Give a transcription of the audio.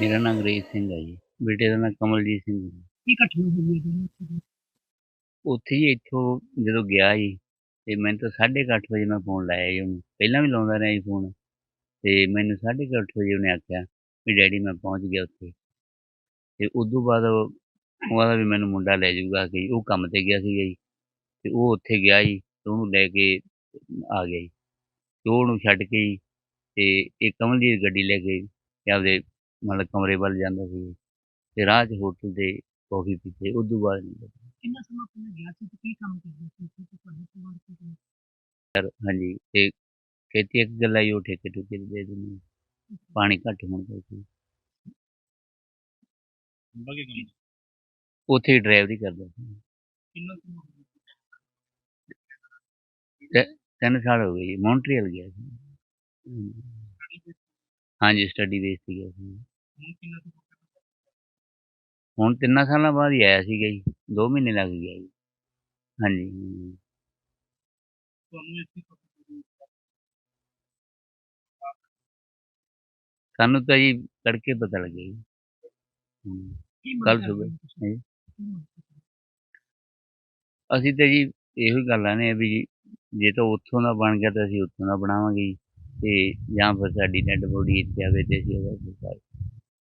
ਮੇਰਾ ਨਾਮ ਅੰਗਰੇਜ਼ ਸਿੰਘ ਹੈ ਜੀ ਬੇਟੇ ਦਾ ਨਾਮ ਕਮਲਜੀਤ ਸਿੰਘ ਹੈ। ਕੀ ਘਟਨਾ ਹੋਈ ਹੈ ਜੀ ਉੱਥੇ? ਉੱਥੇ ਹੀ ਇੱਥੋਂ ਜਦੋਂ ਗਿਆ ਜੀ ਤੇ ਮੈਨੂੰ ਤਾਂ 8:30 ਵਜੇ ਮੈਂ ਫੋਨ ਲਾਇਆ ਜੀ ਉਹਨੂੰ ਪਹਿਲਾਂ ਵੀ ਲਾਉਂਦਾ ਰਿਹਾ ਜੀ ਫੋਨ ਤੇ ਮੈਨੂੰ 8:30 ਵਜੇ ਉਹਨੇ ਆਖਿਆ ਵੀ ਡੈਡੀ ਮੈਂ ਪਹੁੰਚ ਗਿਆ ਉੱਥੇ ਤੇ ਉਦੋਂ ਬਾਅਦ ਉਹ ਉਹਦਾ ਵੀ ਮੈਨੂੰ ਮੁੰਡਾ ਲੈ ਜਾਊਗਾ ਕਿ ਉਹ ਕੰਮ ਤੇ ਗਿਆ ਸੀਗਾ ਜੀ ਤੇ ਉਹ ਉੱਥੇ ਗਿਆ ਜੀ ਤੇ ਉਹਨੂੰ ਲੈ ਕੇ ਆ ਗਿਆ ਜੀ ਤੇ ਉਹ ਉਹਨੂੰ ਛੱਡ ਕੇ ਜੀ ਤੇ ਇਹ ਕਮਲਜੀਤ ਗੱਡੀ ਲੈ ਕੇ ਤੇ ਆਪਦੇ ਮਤਲਬ ਕਮਰੇ ਵੱਲ ਜਾਂਦਾ ਸੀ ਤੇ ਰਾਹ 'ਚ ਹੋਟਲ ਤੇ ਕੌਫੀ ਪੀਤੇ ਉਦੋਂ ਬਾਅਦ ਨਹੀਂ। ਕਿੰਨਾ ਸਮਾਂ ਪਹਿਲਾਂ ਗਿਆ ਸੀ ਤੇ ਕੀ ਕੰਮ ਕਰਦਾ ਸੀ? ਉੱਥੇ ਤੇ ਤੁਹਾਡੇ ਪਰਿਵਾਰ ਕੀ ਯਾਰ ਹਾਂਜੀ ਤੇ ਖੇਤੀ ਇੱਕ ਗੱਲ ਆਈ ਉਹ ਠੇਕੇ ਠੁਕੇ ਤੇ ਦੇ ਦਿੰਦੇ। ਪਾਣੀ ਘੱਟ ਹੋਣ ਕਰਕੇ। ਬਾਕੀ ਕੰਮ ਉੱਥੇ ਡਰਾਈਵਰੀ ਕਰਦਾ ਸੀ। ਕਿੰਨਾ ਸਮਾਂ ਹੋ ਤਿੰਨ ਸਾਲ ਹੋ ਗਏ ਜੀ ਮੌਂਟਰੀਅਲ ਗਿਆ ਸੀ। ਹਮ, ਗਿਆ ਹਾਂਜੀ ਸਟੱਡੀ ਬੇਸ ਤੇ ਗਿਆ ਸੀ। ਹੁਣ ਕਿੰਨਾ ਹੁਣ ਤਿੰਨਾਂ ਸਾਲਾਂ ਬਾਅਦ ਹੀ ਆਇਆ ਸੀਗਾ ਜੀ 2 ਮਹੀਨੇ ਲੱਗ ਗਿਆ ਜੀ ਹਾਂਜੀ ਹਮ। ਤੁਹਾਨੂੰ ਸਾਨੂੰ ਤਾਂ ਜੀ ਤੜਕੇ ਪਤਾ ਲੱਗਿਆ ਜੀ ਹਮ, ਕੀ ਕੱਲ੍ਹ ਮੰਗ ਸੁਬਹ, ਕਰਦੇ ਹੋ ਤੁਸੀਂ? ਹਾਂਜੀ। ਕੀ ਮੰਗ ਕਰਦੇ ਹੋ? ਅਸੀਂ ਤਾਂ ਜੀ ਇਹੋ ਹੀ ਗੱਲਾਂ ਨੇ ਵੀ ਜੇ ਤਾਂ ਉੱਥੋਂ ਦਾ ਬਣ ਗਿਆ ਤਾਂ ਅਸੀਂ ਉੱਥੋਂ ਦਾ ਬਣਾਵਾਂਗੇ ਜੀ ਤੇ ਜਾਂ ਫਿਰ ਸਾਡੀ ਡੈਡ ਬੋਡੀ ਇੱਥੇ ਆਵੇ ਤੇ ਅਸੀਂ ਉਹਦਾ ਸੰਸਕਾਰ